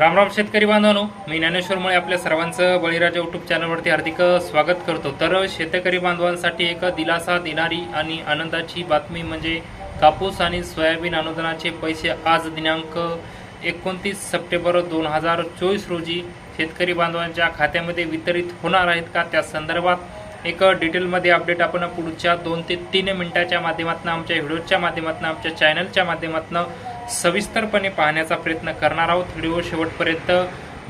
रामराम शेतकरी बांधवांनो मी ज्ञानेश्वरमुळे आपल्या सर्वांचं बळीराजा यूट्यूब चॅनलवरती हार्दिक स्वागत करतो. तर शेतकरी बांधवांसाठी एक दिलासा देणारी आणि आनंदाची बातमी म्हणजे कापूस आणि सोयाबीन अनुदानाचे पैसे आज दिनांक एकोणतीस सप्टेंबर दोन हजार चोवीस रोजी शेतकरी बांधवांच्या खात्यामध्ये वितरित होणार आहेत का? त्या संदर्भात एक डिटेलमध्ये अपडेट आपण पुढच्या दोन ते तीन मिनिटाच्या माध्यमातून आमच्या व्हिडिओच्या माध्यमातून आमच्या चॅनलच्या माध्यमातून सविस्तरपणे पाहण्याचा प्रयत्न करणार आहोत. व्हिडिओ शेवटपर्यंत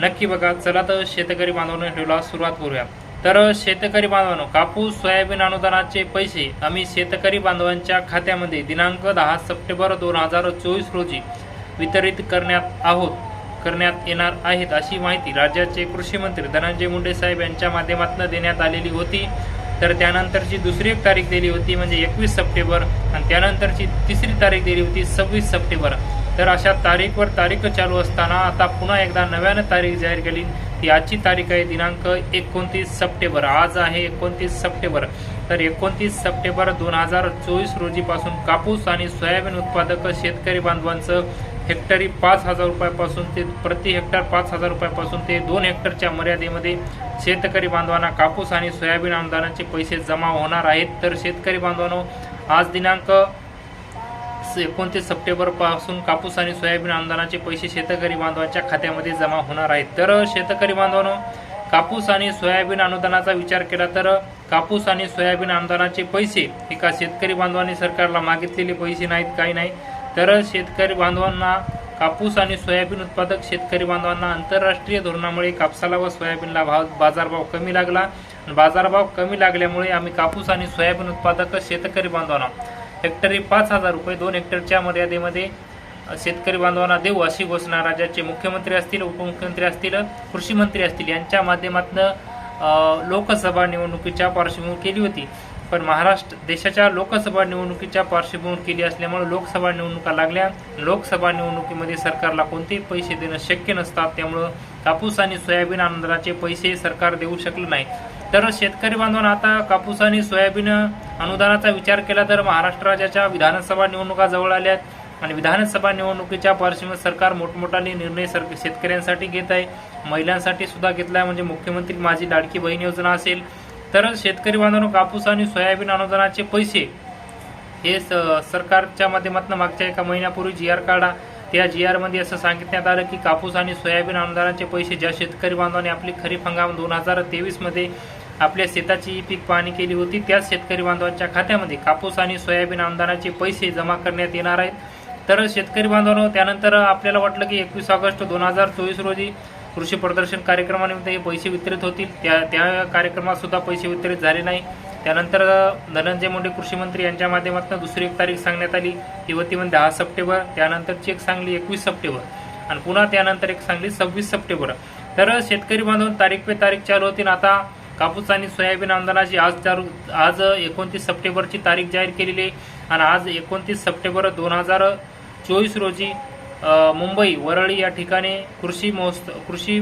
नक्की बघा. चला तर शेतकरी बांधवांनो व्हिडिओला सुरुवात करूया. तर शेतकरी बांधवांनो कापूस सोयाबीन अनुदानाचे पैसे आम्ही शेतकरी बांधवांच्या खात्यामध्ये दिनांक दहा सप्टेंबर दोन हजार चोवीस रोजी वितरित करण्यात आहोत करण्यात येणार आहेत अशी माहिती राज्याचे कृषी मंत्री धनंजय मुंडे साहेब यांच्या माध्यमातून देण्यात आलेली होती. तर त्यानंतरची दुसरी एक तारीख दिली होती म्हणजे एकवीस सप्टेंबर आणि त्यानंतरची तिसरी तारीख दिली होती सव्वीस सप्टेंबर. तर अशा तारीखवर तारीख चालू असताना आता पुन्हा एकदा नव्यानं तारीख जाहीर केली. ती आजची तारीख आहे दिनांक एकोणतीस सप्टेंबर. आज आहे एकोणतीस सप्टेंबर. तर एकोणतीस सप्टेंबर दोन हजार चोवीस रोजीपासून कापूस आणि सोयाबीन उत्पादक शेतकरी बांधवांचं हेक्टरी पाच हजार रुपयापासून ते प्रति हेक्टर पाच हजार रुपयापासून ते दोन हेक्टरच्या मर्यादेमध्ये शेतकरी बांधवांना कापूस आणि सोयाबीन अनुदानाचे पैसे जमा होणार आहेत. तर शेतकरी बांधवांनो आज दिनांक एकोणतीस सप्टेंबरपासून कापूस आणि सोयाबीन अनुदानाचे पैसे शेतकरी बांधवांच्या खात्यामध्ये जमा होणार आहेत. तर शेतकरी बांधवांनो कापूस आणि सोयाबीन अनुदानाचा विचार केला तर कापूस आणि सोयाबीन अनुदानाचे पैसे एका शेतकरी बांधवांनी सरकारला मागितलेले पैसे नाहीत काही नाही. तर शेतकरी बांधवांना कापूस आणि सोयाबीन उत्पादक शेतकरी बांधवांना आंतरराष्ट्रीय धोरणामुळे कापसाला व सोयाबीनला भाव बाजारभाव कमी लागला. बाजारभाव कमी लागल्यामुळे आम्ही कापूस आणि सोयाबीन उत्पादक शेतकरी बांधवांना हेक्टरी पाच हजार रुपये दोन हेक्टरच्या मर्यादेमध्ये शेतकरी बांधवांना देऊ अशी घोषणा राज्याचे मुख्यमंत्री असतील उपमुख्यमंत्री असतील कृषी मंत्री असतील यांच्या माध्यमातून लोकसभा निवडणुकीच्या पार्श्वभूमीवर केली होती. पण महाराष्ट्र देशाच्या लोकसभा निवडणुकीच्या पार्श्वभूमीवर केली असल्यामुळे लोकसभा निवडणुका लागल्या. लोकसभा निवडणुकीमध्ये सरकारला कोणतेही पैसे देणं शक्य नसतात. त्यामुळं कापूस आणि सोयाबीन अनुदानाचे पैसे सरकार देऊ शकलं नाही. तर शेतकरी बांधवांना आता कापूस आणि सोयाबीन अनुदानाचा विचार केला तर महाराष्ट्र राज्याच्या विधानसभा निवडणुका जवळ आल्यात आणि विधानसभा निवडणुकीच्या पार्श्वभूमीवर सरकार मोठमोठाने निर्णय सर शेतकऱ्यांसाठी घेत आहे. महिलांसाठी सुद्धा घेतला आहे. म्हणजे मुख्यमंत्री माझी लाडकी बहीण योजना असेल तर शेतकरी बांधवांनो कापूस आणि सोयाबीन अनुदानाचे पैसे हे स- सरकारच्या माध्यमातून मागच्या एका महिन्यापूर्वी जी आर काढा त्या जी आरमध्ये असं सांगितण्यात आलं की कापूस आणि सोयाबीन अनुदानाचे पैसे ज्या शेतकरी बांधवांनी आपली खरीप हंगाम दोन हजार तेवीसमध्ये आपल्या शेताची पीक पाहणी केली होती त्याच शेतकरी बांधवांच्या खात्यामध्ये कापूस आणि सोयाबीन अनुदानाचे पैसे जमा करण्यात येणार आहेत. तर शेतकरी बांधवांनो त्यानंतर आपल्याला वाटलं की एकवीस ऑगस्ट दोन हजार चोवीस रोजी कृषी प्रदर्शन कार्यक्रमानिमित्त हे पैसे वितरित होतील. त्या त्या कार्यक्रमात सुद्धा पैसे वितरित झाले नाही. त्यानंतर धनंजय मुंडे कृषी मंत्री यांच्या माध्यमातून दुसरी एक तारीख सांगण्यात आली. ती होती म्हणजे दहा सप्टेंबर. त्यानंतरची एक सांगली एकवीस सप्टेंबर. आणि पुन्हा त्यानंतर एक सांगली सव्वीस सप्टेंबर. तर शेतकरी बांधून तारीख पे तारीख चालू होती आता कापूस आणि सोयाबीन आंदोलनाची आज चालू आज एकोणतीस सप्टेंबरची तारीख जाहीर केलेली आहे. आणि आज एकोणतीस सप्टेंबर दोन हजार चोवीस रोजी मुंबई वरळी या ठिकाणी कृषी महोत्सव कृषी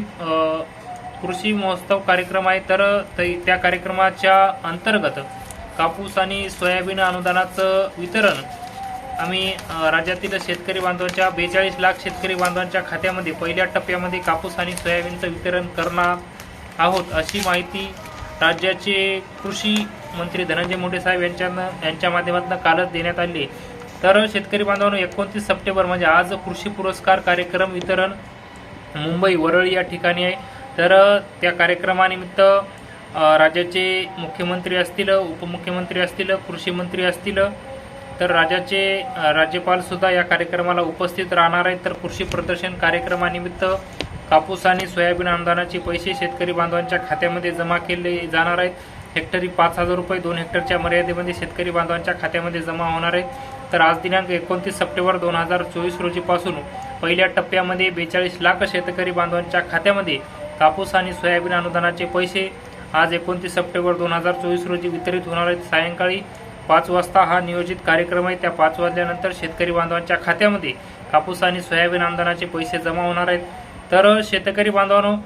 कृषी महोत्सव कार्यक्रम आहे तर ते- त्या कार्यक्रमाच्या अंतर्गत कापूस आणि सोयाबीन अनुदानाचं वितरण आम्ही राज्यातील शेतकरी बांधवांच्या बेचाळीस लाख शेतकरी बांधवांच्या खात्यामध्ये पहिल्या टप्प्यामध्ये कापूस आणि सोयाबीनचं वितरण करणार आहोत अशी माहिती राज्याचे कृषी मंत्री धनंजय मुंडे साहेब यांच्या यांच्या माध्यमातून कालच देण्यात आली आहे. तर शेतकरी बांधवांनो एकोणतीस सप्टेंबर म्हणजे आज कृषी पुरस्कार कार्यक्रम वितरण मुंबई वरळी या ठिकाणी आहे. तर त्या कार्यक्रमानिमित्त राज्याचे मुख्यमंत्री असतील उपमुख्यमंत्री असतील कृषी मंत्री असतील तर राज्याचे राज्यपालसुद्धा या कार्यक्रमाला उपस्थित राहणार आहेत. तर कृषी प्रदर्शन कार्यक्रमानिमित्त कापूस आणि सोयाबीन अनुदानाचे पैसे शेतकरी बांधवांच्या खात्यामध्ये जमा केले जाणार आहेत. हेक्टरी पाच हजार रुपये दोन हेक्टरच्या मर्यादेमध्ये शेतकरी बांधवांच्या खात्यामध्ये जमा होणार आहेत. तर आज दिनांक एकोणतीस सप्टेंबर दोन हजार चोवीस रोजीपासून पहिल्या टप्प्यामध्ये बेचाळीस लाख शेतकरी बांधवांच्या खात्यामध्ये कापूस आणि सोयाबीन अनुदानाचे पैसे आज एकोणतीस सप्टेंबर दोन हजार चोवीस रोजी वितरित होणार आहेत. सायंकाळी पाच वाजता हा नियोजित कार्यक्रम आहे. त्या पाच वाजल्यानंतर शेतकरी बांधवांच्या खात्यामध्ये कापूस आणि सोयाबीन अनुदानाचे पैसे जमा होणार आहेत. तर शेतकरी बांधवांनो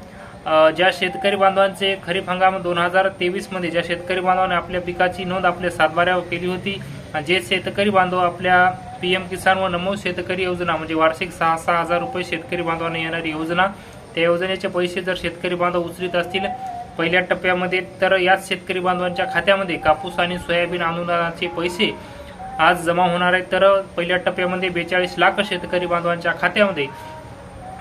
ज्या शेतकरी बांधवांचे खरीप हंगाम दोन हजार तेवीसमध्ये ज्या शेतकरी बांधवांनी आपल्या पिकाची नोंद आपल्या सातबाऱ्यावर केली होती जे शेतकरी बांधव आपल्या पी एम किसान व नमो शेतकरी योजना म्हणजे वार्षिक सहा सहा हजार रुपये शेतकरी बांधवांना येणारी योजना त्या योजनेचे पैसे जर शेतकरी बांधव उचलित असतील पहिल्या टप्प्यामध्ये तर याच शेतकरी बांधवांच्या खात्यामध्ये कापूस आणि सोयाबीन अनुदानाचे पैसे आज जमा होणार आहेत. तर पहिल्या टप्प्यामध्ये बेचाळीस लाख शेतकरी बांधवांच्या खात्यामध्ये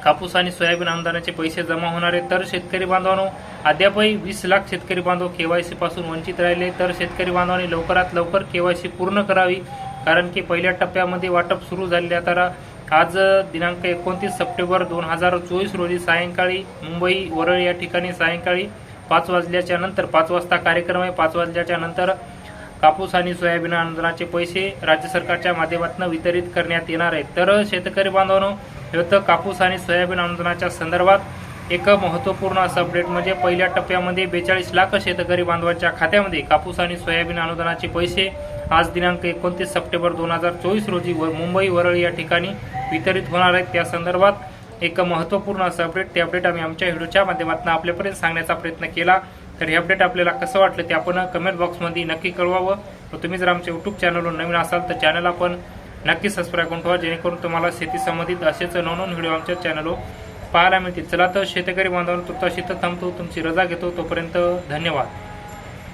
कापूस आणि सोयाबीन अनुदानाचे पैसे जमा होणार आहेत. तर शेतकरी बांधवांनो अद्यापही वीस लाख शेतकरी बांधव केवायसी पासून वंचित राहिले. तर शेतकरी बांधवांनी लवकरात लवकर केवायसी पूर्ण करावी कारण की पहिल्या टप्प्यामध्ये वाटप सुरू झाले तर आज दिनांक एकोणतीस सप्टेंबर दोन हजार चोवीस रोजी सायंकाळी मुंबई वरळ या ठिकाणी सायंकाळी पाच वाजल्याच्या नंतर पाच वाजता कार्यक्रम आहे. पाच वाजल्याच्या नंतर कापूस आणि सोयाबीन अनुदानाचे पैसे राज्य सरकारच्या माध्यमातून वितरित करण्यात येणार आहेत. तर शेतकरी बांधवांनो हे होतं कापूस आणि सोयाबीन अनुदानाच्या संदर्भात. एक महत्त्वपूर्ण असं अपडेट म्हणजे पहिल्या टप्प्यामध्ये बेचाळीस लाख शेतकरी बांधवांच्या खात्यामध्ये कापूस आणि सोयाबीन अनुदानाचे पैसे आज दिनांक एकोणतीस सप्टेंबर दोन हजार चोवीस रोजी व मुंबई वरळ या ठिकाणी वितरित होणार आहेत. त्या संदर्भात एक महत्त्वपूर्ण असं अपडेट ते अपडेट आम्ही आमच्या व्हिडिओच्या माध्यमातून आपल्यापर्यंत सांगण्याचा प्रयत्न केला. तर हे अपडेट आपल्याला कसं वाटलं ते आपण कमेंट बॉक्समध्ये नक्की कळवावं. व तुम्ही जर आमच्या यूट्यूब चॅनलवर नवीन असाल तर चॅनल आपण नक्की सबस्क्राईब करून ठेवा जेणेकरून तुम्हाला शेती संबंधित असेच नवनवीन व्हिडिओ आमच्या चॅनलवर पाहायला मिळतील. चला तर शेतकरी बांधवांनो तुर्ताशी तर थांबतो तुमची रजा घेतो. तोपर्यंत धन्यवाद.